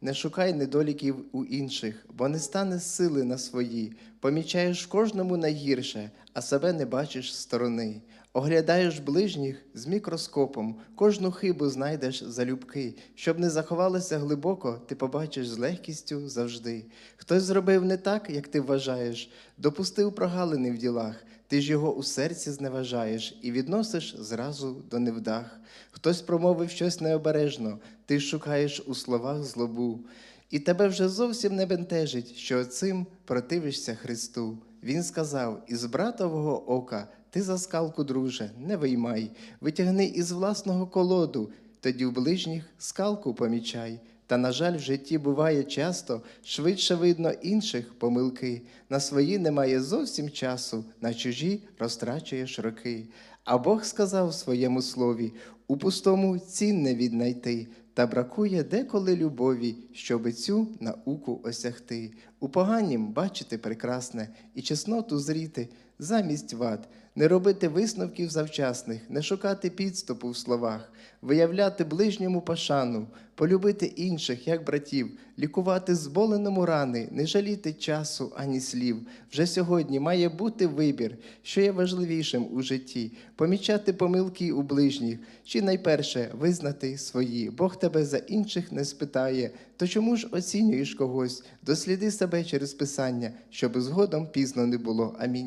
Не шукай недоліків у інших, бо не стане сили на свої. Помічаєш кожному найгірше, а себе не бачиш з сторони. Оглядаєш ближніх з мікроскопом, кожну хибу знайдеш залюбки. Щоб не заховалося глибоко, ти побачиш з легкістю завжди. Хтось зробив не так, як ти вважаєш, допустив прогалини в ділах. Ти ж його у серці зневажаєш і відносиш зразу до невдах. Хтось промовив щось необережно, ти шукаєш у словах злобу. І тебе вже зовсім не бентежить, що цим противишся Христу. Він сказав: із братового ока ти за скалку, друже, не виймай, витягни із власного колоду, тоді в ближніх скалку помічай. Та, на жаль, в житті буває часто, швидше видно інших помилки. На свої немає зовсім часу, на чужі розтрачуєш роки. А Бог сказав в своєму слові: у пустому цін не віднайти, та бракує деколи любові, щоби цю науку осягти. У поганім бачити прекрасне і чесноту зріти замість вад, не робити висновків завчасних, не шукати підступу в словах, виявляти ближньому пошану, полюбити інших, як братів, лікувати зболеному рани, не жаліти часу ані слів. Вже сьогодні має бути вибір, що є важливішим у житті, помічати помилки у ближніх, чи найперше визнати свої. Бог тебе за інших не спитає. То чому ж оцінюєш когось? Досліди себе через писання, щоб згодом пізно не було. Амінь.